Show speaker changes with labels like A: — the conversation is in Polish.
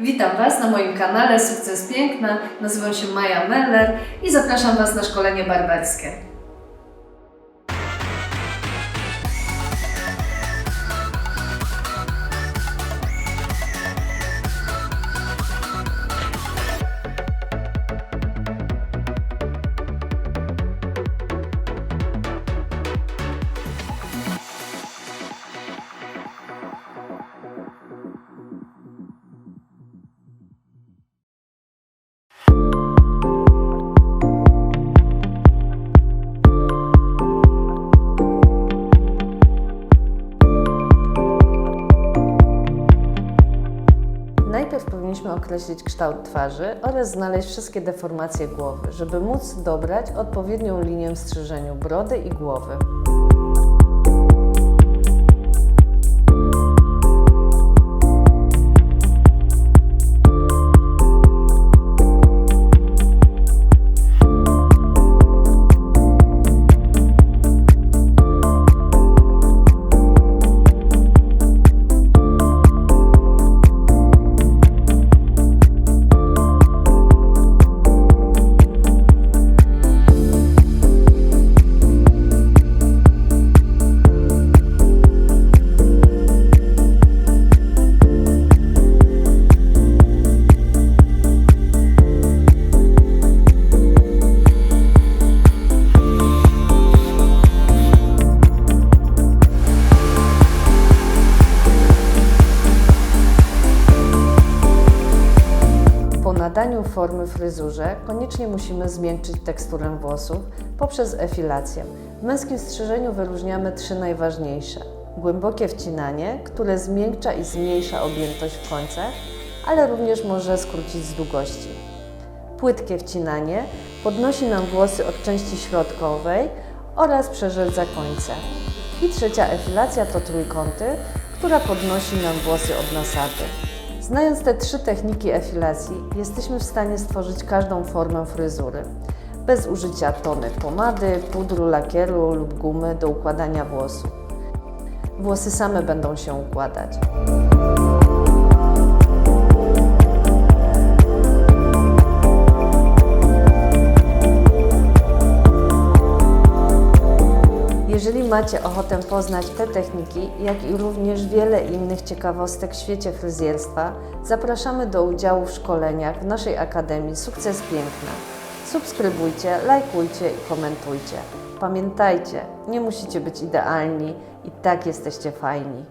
A: Witam Was na moim kanale Sukces Piękna. Nazywam się Maja Meller i zapraszam Was na szkolenie barberskie. Najpierw powinniśmy określić kształt twarzy oraz znaleźć wszystkie deformacje głowy, żeby móc dobrać odpowiednią linię w strzyżeniu brody i głowy. Nadaniu formy fryzurze koniecznie musimy zmiękczyć teksturę włosów poprzez efilację. W męskim strzyżeniu wyróżniamy trzy najważniejsze. Głębokie wcinanie, które zmiękcza i zmniejsza objętość w końcach, ale również może skrócić z długości. Płytkie wcinanie podnosi nam włosy od części środkowej oraz przerzedza końce. I trzecia efilacja to trójkąty, która podnosi nam włosy od nasady. Znając te trzy techniki efilacji, jesteśmy w stanie stworzyć każdą formę fryzury. Bez użycia tonek pomady, pudru, lakieru lub gumy do układania włosów. Włosy same będą się układać. Jeżeli macie ochotę poznać te techniki, jak i również wiele innych ciekawostek w świecie fryzjerstwa, zapraszamy do udziału w szkoleniach w naszej Akademii Sukces Piękna. Subskrybujcie, lajkujcie i komentujcie. Pamiętajcie, nie musicie być idealni, i tak jesteście fajni.